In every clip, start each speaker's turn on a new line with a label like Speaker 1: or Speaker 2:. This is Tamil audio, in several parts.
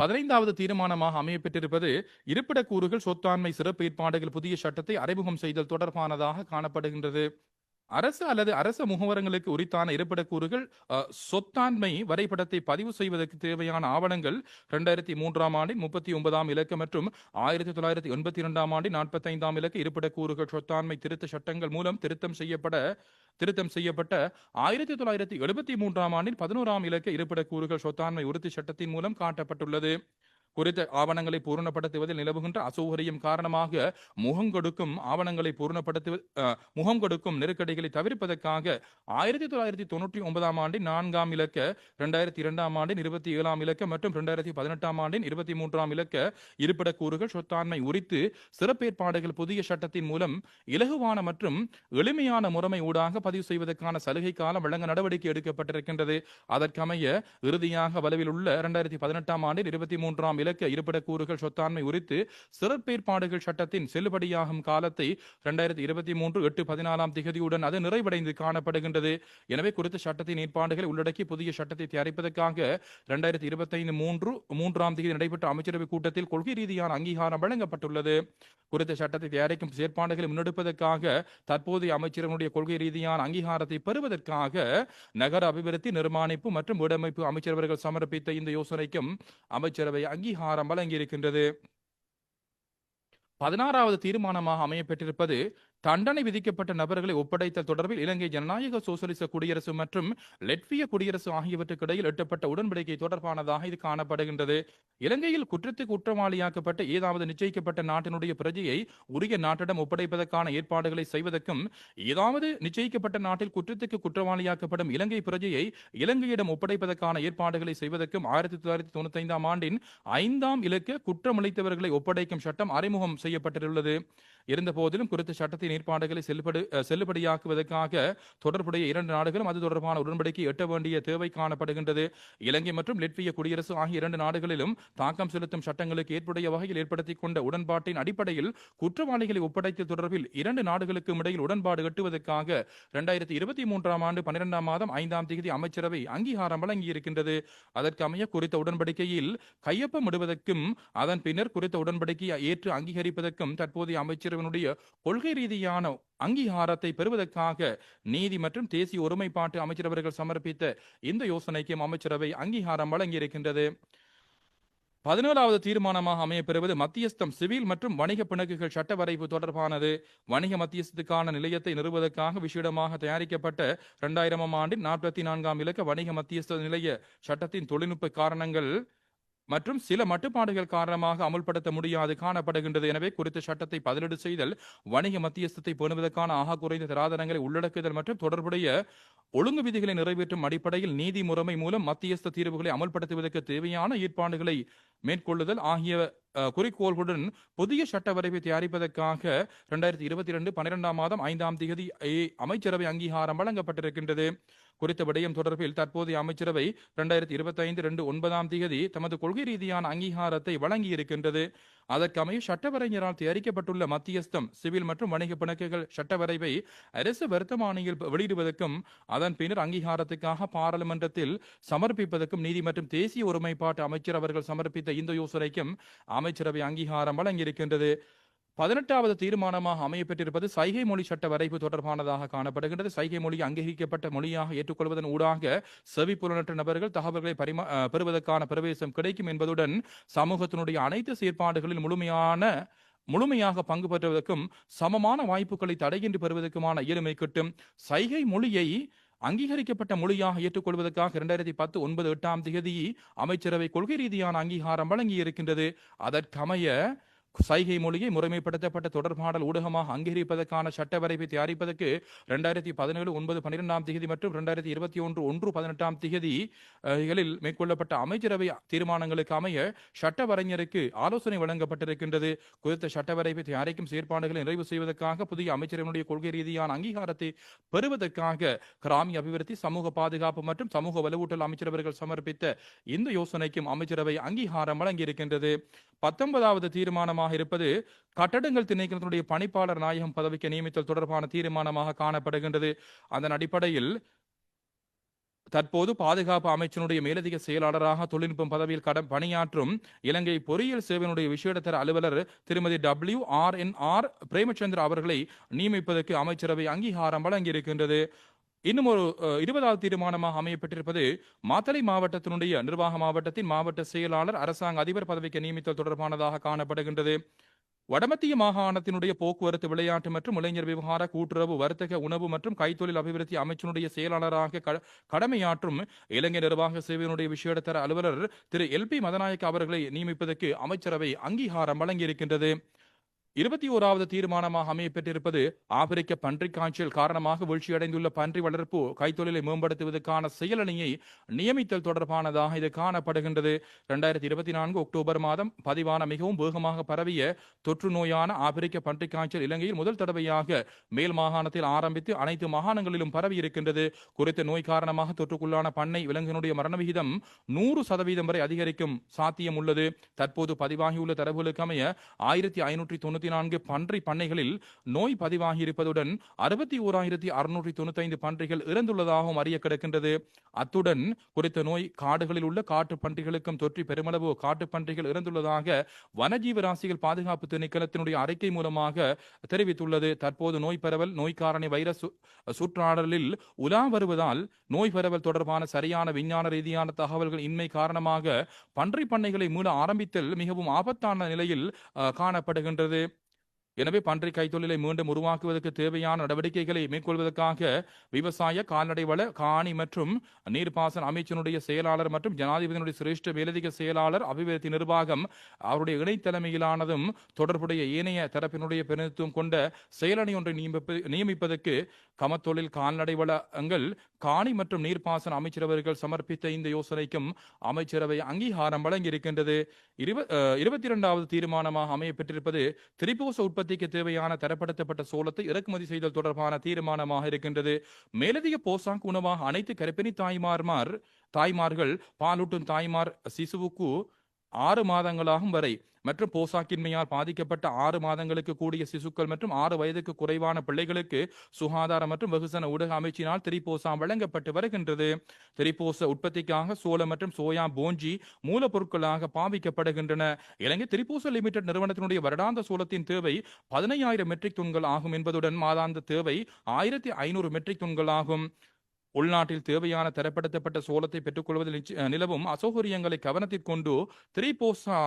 Speaker 1: பதினைந்தாவது தீர்மானமாக அமையப்பெற்றிருப்பது இருப்பிட கூறுகள் சொத்தாண்மை சிறப்பு ஏற்பாடுகள் புதிய சட்டத்தை அறிமுகம் செய்தல் தொடர்பானதாக காணப்படுகின்றது. அரசு அல்லது அரச முகவரங்களுக்கு உரித்தான இருப்பிடக் கூறுகள் சொத்தாண்மை வரைபடத்தை பதிவு செய்வதற்கு தேவையான ஆவணங்கள் இரண்டாயிரத்தி மூன்றாம் ஆண்டின் முப்பத்தி ஒன்பதாம் இலக்கு மற்றும் ஆயிரத்தி தொள்ளாயிரத்தி எண்பத்தி இரண்டாம் ஆண்டின் நாற்பத்தைந்தாம் இலக்கு இருப்பிடக் கூறுகள் சொத்தாண்மை திருத்த சட்டங்கள் மூலம் திருத்தம் செய்யப்பட திருத்தம் செய்யப்பட்ட ஆயிரத்தி தொள்ளாயிரத்தி எழுபத்தி மூன்றாம் ஆண்டின் பதினோராம் இலக்க இருப்பிடக் கூறுகள் சொத்தாண்மை உறுதி சட்டத்தின் மூலம் காட்டப்பட்டுள்ளது. குறித்த ஆவணங்களை பூரணப்படுத்துவதில் நிலவுகின்ற அசௌகரியம் காரணமாக முகம் கொடுக்கும் ஆவணங்களை பூரணப்படுத்து முகம் கொடுக்கும் நெருக்கடிகளை தவிர்ப்பதற்காக ஆயிரத்தி தொள்ளாயிரத்தி தொண்ணூற்றி ஒன்பதாம் ஆண்டின் நான்காம் இலக்க இரண்டாயிரத்தி இரண்டாம் ஆண்டின் இருபத்தி ஏழாம் இலக்க மற்றும் இரண்டாயிரத்தி பதினெட்டாம் ஆண்டின் இருபத்தி மூன்றாம் இலக்க இருப்பிட கூறுகள் சொத்தாண்மை உரித்து சிறப்பேற்பாடுகள் புதிய சட்டத்தின் மூலம் இலகுவான மற்றும் எளிமையான முறைமை ஊடாக பதிவு செய்வதற்கான சலுகை காலம் வழங்க நடவடிக்கை எடுக்கப்பட்டிருக்கின்றது. அதற்கமைய இறுதியாக வலுவில் உள்ள இரண்டாயிரத்தி பதினெட்டாம் ஆண்டில் இருபத்தி மூன்றாம் இலக்க இருப்பிடக்கூறுகள் சொத்தாண்மை உரித்து சிறப்பேற்பாடுகள் சட்டத்தின் செல்லுபடியாகும் காலத்தை இரண்டாயிரத்தி இருபத்தி மூன்று எட்டு பதினாலாம் திகதியுடன் அது நிறைவடைந்து காணப்படுகின்றது. எனவே குறித்த சட்டத்தின் ஏற்பாடுகளை உள்ளடக்கி புதிய சட்டத்தை தயாரிப்பதற்காக இரண்டாயிரத்தி இருபத்தைந்து மூன்று மூன்றாம் தேதி நடைபெற்ற அமைச்சரவை கூட்டத்தில் கொள்கை ரீதியான அங்கீகாரம் வழங்கப்பட்டுள்ளது. குறித்த சட்டத்தை தயாரிக்கும் செயற்பாடுகளை முன்னெடுப்பதற்காக தற்போதைய அமைச்சரவனுடைய கொள்கை ரீதியான அங்கீகாரத்தை பெறுவதற்காக நகர அபிவிருத்தி நிர்மாணிப்பு மற்றும் வீடமைப்பு அமைச்சரவர்கள் சமர்ப்பித்த இந்த யோசனைக்கும் அமைச்சரவை அங்கீகாரம் வழங்கியிருக்கின்றது. பதினாறாவது தீர்மானமாக அமையப்பெற்றிருப்பது தண்டனை விதிக்கப்பட்ட நபர்களை ஒப்படைத்தல் தொடர்பில் இலங்கை ஜனநாயக சோசலிச குடியரசு மற்றும் லெட்விய குடியரசு ஆகியவற்றுக்கு இடையில் எட்டப்பட்ட உடன்படிக்கை தொடர்பானதாக இது காணப்படுகின்றது. இலங்கையில் குற்றத்துக்கு குற்றவாளியாக்கப்பட்ட ஏதாவது நிச்சயிக்கப்பட்ட நாட்டினுடைய பிரஜையை உரிய நாட்டிடம் ஒப்படைப்பதற்கான ஏற்பாடுகளை செய்வதற்கும் ஏதாவது நிச்சயிக்கப்பட்ட நாட்டில் குற்றத்துக்கு குற்றவாளியாக்கப்படும் இலங்கை பிரஜையை இலங்கையிடம் ஒப்படைப்பதற்கான ஏற்பாடுகளை செய்வதற்கும் ஆயிரத்தி தொள்ளாயிரத்தி தொண்ணூத்தி ஐந்தாம் ஆண்டின் ஐந்தாம் இலக்க குற்றமளித்தவர்களை ஒப்படைக்கும் சட்டம் அறிமுகம் செய்யப்பட்டுள்ளது இருந்த போதிலும் குறித்த சட்டத்தின் ஏற்பாடுகளை செல்லுபடி செல்லுபடியாக்குவதற்காக தொடர்புடைய இரண்டு நாடுகளும் அது தொடர்பான உடன்படிக்கை எட்ட வேண்டிய தேவை காணப்படுகின்றது. இலங்கை மற்றும் லெட்விய குடியரசு ஆகிய இரண்டு நாடுகளிலும் தாக்கம் செலுத்தும் சட்டங்களுக்கு ஏற்புடைய வகையில் ஏற்படுத்திக் கொண்ட உடன்பாட்டின் அடிப்படையில் குற்றவாளிகளை ஒப்படைத்தல் தொடர்பில் இரண்டு நாடுகளுக்கும் இடையில் உடன்பாடு எட்டுவதற்காக இரண்டாயிரத்தி இருபத்தி மூன்றாம் ஆண்டு பன்னிரெண்டாம் மாதம் ஐந்தாம் தேதி அமைச்சரவை அங்கீகாரம் வழங்கியிருக்கின்றது. அதற்கமைய குறித்த உடன்படிக்கையில் கையொப்பமிடுவதற்கும் அதன் பின்னர் குறித்த உடன்படிக்கையை ஏற்று அங்கீகரிப்பதற்கும் தற்போதைய அமைச்சரவனுடைய கொள்கை ரீதியில் ரீதியான அங்கீகாரத்தை பெறுவதற்காக நீதி மற்றும் தேசிய ஒருமைப்பாட்டு அமைச்சரவர்கள் சமர்ப்பித்த இந்த யோசனைக்கும் அமைச்சரவை அங்கீகாரம் வழங்கியிருக்கின்றது. பதினேழாவது தீர்மானமாக அமையப்பெறுவது மத்தியஸ்தம் சிவில் மற்றும் வணிக பிணக்குகள் சட்ட வரைவு தொடர்பானது. வணிக மத்தியஸ்தத்துக்கான நிலையத்தை நிறுவுவதற்காக விஷயமாக தயாரிக்கப்பட்ட இரண்டாயிரமாம் ஆண்டின் நாற்பத்தி நான்காம் இலக்க வணிக மத்தியஸ்த நிலைய சட்டத்தின் தொழில்நுட்ப காரணங்கள் மற்றும் சில மட்டுப்பாடுகள் காரணமாக அமுல்படுத்த முடியாது காணப்படுகின்றது. எனவே குறித்த சட்டத்தை பதிலீடு செய்தல் வணிக மத்தியஸ்தத்தை பேணுவதற்கான ஆக குறைந்த தராதரங்களை உள்ளடக்குதல் மற்றும் தொடர்புடைய ஒழுங்கு விதிகளை நிறைவேற்றும் அடிப்படையில் நீதி முறைமை மூலம் மத்தியஸ்த தீர்வுகளை அமல்படுத்துவதற்கு தேவையான ஏற்பாடுகளை மேற்கொள்ளுதல் ஆகிய குறிக்கோள்களுடன் புதிய சட்ட வரைவை தயாரிப்பதற்காக இரண்டாயிரத்தி இருபத்தி இரண்டு பன்னிரெண்டாம் மாதம் ஐந்தாம் தேதி அமைச்சரவை அங்கீகாரம் வழங்கப்பட்டிருக்கின்றது. குறித்த விடயம் தொடர்பில் தற்போதைய அமைச்சரவை இரண்டாயிரத்தி இருபத்தி ஐந்து ரெண்டு ஒன்பதாம் தேதி தமது கொள்கை ரீதியான அங்கீகாரத்தை வழங்கியிருக்கின்றது. அதற்கமைய சட்டவரைஞரால் தயாரிக்கப்பட்டுள்ள மத்தியஸ்தம் சிவில் மற்றும் வணிக பிணக்குகள் சட்டவரைவை அரசு வர்த்தமானியில் வெளியிடுவதற்கும் அதன் பின்னர் அங்கீகாரத்துக்காக பாராளுமன்றத்தில் சமர்ப்பிப்பதற்கும் நீதி மற்றும் தேசிய ஒருமைப்பாட்டு அமைச்சர் அவர்கள் சமர்ப்பித்த இந்த யோசனைக்கும் அமைச்சரவை அங்கீகாரம் வழங்கியிருக்கின்றது. பதினெட்டாவது தீர்மானமாக அமையப்பெற்றிருப்பது சைகை மொழி சட்ட வரைவு தொடர்பானதாக காணப்படுகின்றது. சைகை மொழி அங்கீகரிக்கப்பட்ட மொழியாக ஏற்றுக்கொள்வதன் ஊடாக செவி புலனற்ற நபர்கள் தகவல்களை பரிமா பெறுவதற்கான பிரவேசம் கிடைக்கும் என்பதுடன் சமூகத்தினுடைய அனைத்து செயற்பாடுகளில் முழுமையான முழுமையாக பங்கு பெறுவதற்கும் சமமான வாய்ப்புகளை தடையின்றி பெறுவதற்குமான இயலுமை கிட்டும். சைகை மொழியை அங்கீகரிக்கப்பட்ட மொழியாக ஏற்றுக்கொள்வதற்காக இரண்டாயிரத்தி பத்து ஒன்பது எட்டாம் தேதி அமைச்சரவை கொள்கை ரீதியான அங்கீகாரம் வழங்கியிருக்கின்றது. அதற்கமைய சைகை மொழியை முறைமைப்படுத்தப்பட்ட தொடர்பாடல் ஊடகமாக அங்கீகரிப்பதற்கான சட்ட வரைவை தயாரிப்பதற்கு இரண்டாயிரத்தி பதினேழு ஒன்பது பன்னிரெண்டாம் தேதி மற்றும் இரண்டாயிரத்தி இருபத்தி ஒன்று ஒன்று பதினெட்டாம் தேதிகளில் மேற்கொள்ளப்பட்ட அமைச்சரவை தீர்மானங்களுக்கு அமைய சட்ட வரைஞருக்கு ஆலோசனை வழங்கப்பட்டிருக்கின்றது. குறித்த சட்ட வரைவை தயாரிக்கும் செயற்பாடுகளை நிறைவு செய்வதற்காக புதிய அமைச்சரவனுடைய கொள்கை ரீதியான அங்கீகாரத்தை பெறுவதற்காக கிராமிய அபிவிருத்தி சமூக பாதுகாப்பு மற்றும் சமூக வலுவூட்டல் அமைச்சரவர்கள் சமர்ப்பித்த இந்த யோசனைக்கும் அமைச்சரவை அங்கீகாரம் வழங்கியிருக்கின்றது. பத்தொன்பதாவது தீர்மானமாக இருப்பது கட்டடங்கள் திணைக்களத்தினுடைய பணிப்பாளர் நாயகம் பதவிக்கு நியமித்தல் தொடர்பான தீர்மானமாக காணப்படுகின்றது. அதன் அடிப்படையில் தற்போது பாதுகாப்பு அமைச்சனுடைய மேலதிக செயலாளராக தொழில்நுட்பம் பதவியில் கட பணியாற்றும் இலங்கை பொறியியல் சேவையினுடைய விசேடத்தர அலுவலர் திருமதி W R N R Premachandra அவர்களை நியமிப்பதற்கு அமைச்சரவை அங்கீகாரம் வழங்கியிருக்கின்றது. இன்னும் ஒரு இருபதாவது தீர்மானமாக அமையப்பட்டிருப்பது மாத்தளை மாவட்டத்தினுடைய நிர்வாக மாவட்டத்தின் மாவட்ட செயலாளர் அரசாங்க அதிபர் பதவிக்கு நியமித்தல் தொடர்பானதாக காணப்படுகின்றது. வடமத்திய மாகாணத்தினுடைய போக்குவரத்து விளையாட்டு மற்றும் இளைஞர் விவகார கூட்டுறவு வர்த்தக உணவு மற்றும் கைத்தொழில் அபிவிருத்தி அமைச்சினுடைய செயலாளராக க- கடமையாற்றும் இலங்கை நிர்வாக சேவையினுடைய விஷயத்தர அலுவலர் திரு. எல். பி. மதநாயக்க அவர்களை நியமிப்பதற்கு அமைச்சரவை அங்கீகாரம் வழங்கியிருக்கின்றது. இருபத்தி ஓராவது தீர்மானமாக அமையப்பெற்றிருப்பது ஆப்பிரிக்க பன்றி காய்ச்சல் காரணமாக வீழ்ச்சியடைந்துள்ள பன்றி வளர்ப்பு கைத்தொழிலை மேம்படுத்துவதற்கான செயலணியை நியமித்தல் தொடர்பானதாக இது காணப்படுகின்றது. இரண்டாயிரத்தி இருபத்தி நான்கு அக்டோபர் மாதம் பதிவான மிகவும் வேகமாக பரவிய தொற்று நோயான ஆப்பிரிக்க பன்றி காய்ச்சல் இலங்கையில் முதல் தடவையாக மேல் மாகாணத்தில் ஆரம்பித்து அனைத்து மாகாணங்களிலும் பரவி இருக்கின்றது குறித்த நோய் காரணமாக தொற்றுக்குள்ளான பண்ணை விலங்கினுடைய மரண விகிதம் நூறு சதவீதம் வரை அதிகரிக்கும் சாத்தியம் உள்ளது தற்போது பதிவாகியுள்ள தரவுகளுக்கு அமைய ஆயிரத்தி ஐநூற்றி தொண்ணூத்தி நான்கு பன்றி பண்ணைகளில் நோய் பதிவாகியிருப்பதுடன் அறுபத்தி ஓராயிரத்தி அறுநூற்றி தொண்ணூத்தைந்து பன்றிகள் இறந்துள்ளதாகவும் அறிய கிடக்கின்றது. அத்துடன் குறித்த நோய் காடுகளில் உள்ள காட்டு பன்றிகளுக்கும் தொற்றி பெருமளவு காட்டு பன்றிகள் இறந்துள்ளதாக வனஜீவராசிகள் பாதுகாப்பு திணைக்களத்தினுடைய அறிக்கை மூலமாக தெரிவித்துள்ளது. தற்போது நோய் பரவல் நோய் காரணி வைரஸ் சு- சுற்றாடலில் உலா வருவதால் நோய் பரவல் தொடர்பான சரியான விஞ்ஞான ரீதியான தகவல்கள் இன்மை காரணமாக பன்றி பண்ணைகளை மூட ஆரம்பித்தல் மிகவும் ஆபத்தான நிலையில் காணப்படுகின்றது. எனவே பன்றி கைத்தொழிலை மீண்டும் உருவாக்குவதற்கு தேவையான நடவடிக்கைகளை மேற்கொள்வதற்காக விவசாய கால்நடை வள காணி மற்றும் நீர்ப்பாசன அமைச்சனுடைய செயலாளர் மற்றும் ஜனாதிபதியினுடைய சிரேஷ்ட மேலதிக செயலாளர் அபிவிருத்தி நிர்வாகம் அவருடைய இணைத்தலைமையிலானதும் தொடர்புடைய ஏனைய தரப்பினுடைய பிரதிநிதித்துவம் கொண்ட செயலணி ஒன்றை நியமிப்பதற்கு கமத்தொழில் கால்நடை வளங்கள் காணி மற்றும் நீர்ப்பாசன அமைச்சரவர்கள் சமர்ப்பித்த இந்த யோசனைக்கும் அமைச்சரவை அங்கீகாரம் வழங்கியிருக்கின்றது. இருப இருபத்தி இரண்டாவது தீர்மானமாக அமையப்பட்டிருப்பது திரிபோச உற்பத்திக்கு தேவையான தரப்படுத்தப்பட்ட சோளத்தை இறக்குமதி செய்தல் தொடர்பான தீர்மானமாக இருக்கின்றது. மேலதிக போசாங்கு உணவாக அனைத்து கர்ப்பிணி தாய்மார்மார் தாய்மார்கள் பாலூட்டும் தாய்மார் சிசுவுக்கு ஆறு மாதங்களாகும் வரை மற்றும் போசாக்கின்மையால் பாதிக்கப்பட்ட ஆறு மாதங்களுக்கு கூடிய சிசுக்கள் மற்றும் ஆறு வயதுக்கு குறைவான பிள்ளைகளுக்கு சுகாதார மற்றும் வெகுசன ஊடக அமைச்சினால் திரிபோசா வழங்கப்பட்டு வருகின்றது. திரிபோச உற்பத்திக்காக சோளம் மற்றும் சோயா போஞ்சி மூலப்பொருட்களாக பாவிக்கப்படுகின்றன. இலங்கை திரிபோச லிமிடெட் நிறுவனத்தினுடைய வருடாந்த சோளத்தின் தேவை பதினையாயிரம் மெட்ரிக் டன்கள் ஆகும் என்பதுடன் மாதாந்த தேவை ஆயிரத்தி ஐநூறு மெட்ரிக் டன்கள் ஆகும். உள்நாட்டில் தேவையான தரப்படுத்தப்பட்ட சோளத்தை பெற்றுக்கொள்வதில் நிலவும் அசௌகரியங்களை கவனத்தில் கொண்டு திரிபோசா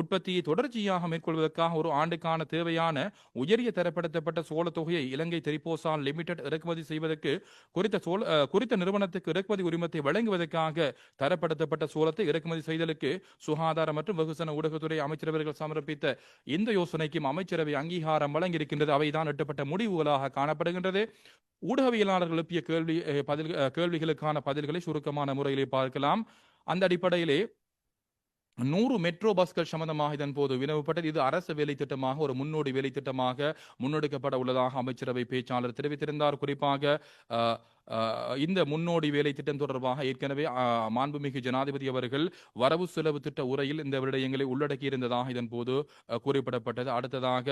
Speaker 1: உற்பத்தியை தொடர்ச்சியாக மேற்கொள்வதற்காக ஒரு ஆண்டுக்கான தேவையான உயரிய தரப்படுத்தப்பட்ட சோள தொகையை இலங்கை திரிபோசா லிமிடெட் இறக்குமதி செய்வதற்கு குறித்த சோழ குறித்த நிறுவனத்துக்கு இறக்குமதி உரிமத்தை வழங்குவதற்காக தரப்படுத்தப்பட்ட சோளத்தை இறக்குமதி செய்தலுக்கு சுகாதார மற்றும் வெகுசன ஊடகத்துறை அமைச்சரவர்கள் சமர்ப்பித்த இந்த யோசனைக்கும் அமைச்சரவை அங்கீகாரம் வழங்கியிருக்கின்றது. அவைதான் எட்டப்பட்ட முடிவுகளாக காணப்படுகின்றது. ஊடகவியலாளர்கள் எழுப்பிய கேள்வி பதில்கள் பதில் கேள்விகளுக்கான பதில்களை சுருக்கமான முறையிலே பார்க்கலாம். அந்த அடிப்படையிலே நூறு மெட்ரோ பஸ்கள் சம்பந்தமாக இதன் போது வினவப்பட்டது. இது அரசு வேலை திட்டமாக ஒரு முன்னோடி வேலை திட்டமாக முன்னெடுக்கப்பட உள்ளதாக அமைச்சரவை பேச்சாளர் தெரிவித்திருந்தார். குறிப்பாக இந்த முன்னோடி வேலை திட்டம் தொடர்பாக ஏற்கனவே மாண்புமிகு ஜனாதிபதி அவர்கள் வரவு செலவு திட்ட உரையில் இந்த விடயங்களை உள்ளடக்கியிருந்ததாக இதன் போது குறிப்பிடப்பட்டது. அடுத்ததாக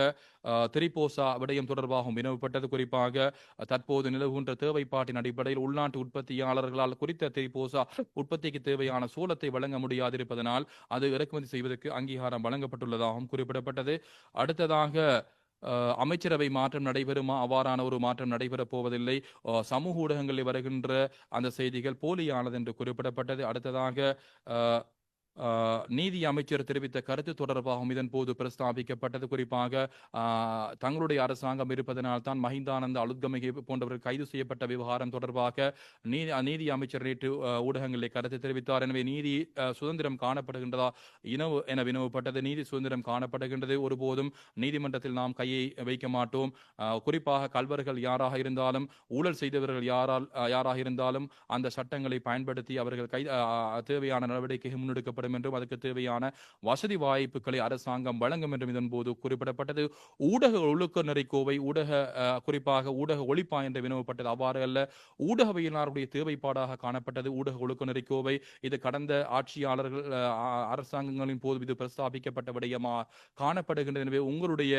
Speaker 1: திரிபோசா விடயம் தொடர்பாகவும் வினவப்பட்டது. குறிப்பாக தற்போது நிலவுகின்ற தேவைப்பாட்டின் அடிப்படையில் உள்நாட்டு உற்பத்தியாளர்களால் குறித்த திரிபோசா உற்பத்திக்கு தேவையான சூலத்தை வழங்க முடியாதிருப்பதனால் அது இறக்குமதி செய்வதற்கு அங்கீகாரம் வழங்கப்பட்டுள்ளதாகவும் குறிப்பிடப்பட்டது. அடுத்ததாக அமைச்சரவை மாற்றம் நடைபெறுமா? அவ்வாறான ஒரு மாற்றம் நடைபெறப் போவதில்லை. சமூக ஊடகங்களில் வருகின்ற அந்த செய்திகள் போலியானது என்று குறிப்பிடப்பட்டது. அடுத்ததாக நீதி அமைச்சர் தெரிவித்த கருத்து தொடர்பாகவும் இதன் போது பிரஸ்தாபிக்கப்பட்டது குறிப்பாக தங்களுடைய அரசாங்கம் இருப்பதனால் தான் மஹிந்தானந்த அலுத்கமிகை போன்றவர்கள் கைது செய்யப்பட்ட விவகாரம் தொடர்பாக நீதி நீதி அமைச்சர் நேற்று ஊடகங்களில் கருத்து தெரிவித்தார். எனவே நீதி சுதந்திரம் காணப்படுகின்றதா இனவு என வினவப்பட்டது. நீதி சுதந்திரம் காணப்படுகின்றது. ஒருபோதும் நீதிமன்றத்தில் நாம் கையை வைக்க மாட்டோம். குறிப்பாக கல்வர்கள் யாராக இருந்தாலும் ஊழல் செய்தவர்கள் யாரால் யாராக இருந்தாலும் அந்த சட்டங்களை பயன்படுத்தி அவர்கள் கை தேவையான நடவடிக்கை முன்னெடுக்கப்படும் என்றும் அதற்கு தேவையான வசதி வாய்ப்புகளை அரசாங்கம் வழங்கும் என்றும் இதன் போது குறிப்பிடப்பட்டது. ஊடக ஒழுக்க நெறிக்கோவை ஊடக குறிப்பாக ஊடக ஒழிப்பா என்று வினவப்பட்டது அவ்வாறு அல்ல. ஊடகவியலாருடைய தேவைப்பாடாக காணப்பட்டது ஊடக ஒழுக்க நெறிக்கோவை. இது கடந்த ஆட்சியாளர்கள் அரசாங்கங்களின் போது இது பிரஸ்தாபிக்கப்பட்ட விடயமா காணப்படுகின்றது. எனவே உங்களுடைய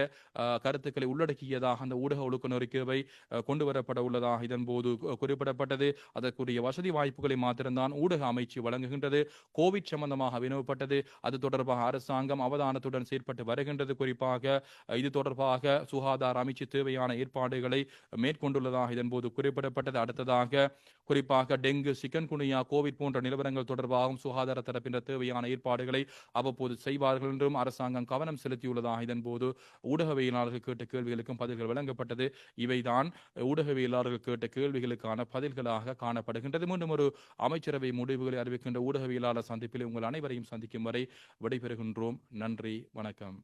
Speaker 1: கருத்துக்களை உள்ளடக்கியதாக அந்த ஊடக ஒழுக்க நெறிக்கோவை அஹ், கொண்டு வரப்பட உள்ளதாக இதன் போது குறிப்பிடப்பட்டது. அதற்குரிய வசதி வாய்ப்புகளை மாத்திரம்தான் ஊடக அமைச்சு வழங்குகின்றது. கோவிட் சம்பந்தமாக வினவப்பட்டது அது தொடர்பாக அரசாங்கம் அவதானத்துடன் செயற்பட்டு வருகின்றது. குறிப்பாக இது தொடர்பாக சுகாதார அமைச்சு தேவையான ஏற்பாடுகளை மேற்கொண்டுள்ளதாக இதன் போது குறிப்பிடப்பட்டது. அடுத்ததாக குறிப்பாக டெங்கு சிக்கன் குனியா கோவிட் போன்ற நிலவரங்கள் தொடர்பாகவும் சுகாதார தரப்பினர் தேவையான ஏற்பாடுகளை அவ்வப்போது செய்வார்கள் என்றும் அரசாங்கம் கவனம் செலுத்தியுள்ளதாக இதன் போது ஊடகவியலாளர்கள் கேட்ட கேள்விகளுக்கும் பதில்கள் வழங்கப்பட்டது. இவைதான் ஊடகவியலாளர்கள் கேட்ட கேள்விகளுக்கான பதில்களாக காணப்படுகின்றது. மீண்டும் ஒரு அமைச்சரவை முடிவுகளை அறிவிக்கின்ற ஊடகவியலாளர் சந்திப்பில் உங்கள் அனைவரையும் சந்திக்கும் வரை விடைபெறுகின்றோம் நன்றி வணக்கம்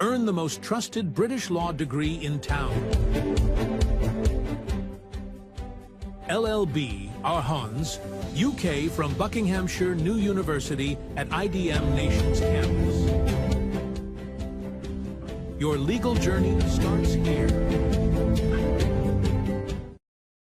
Speaker 2: Earn the most trusted British law degree in town. LLB, Arhans, UK from Buckinghamshire New University at IDM Nations campus. Your legal journey starts here.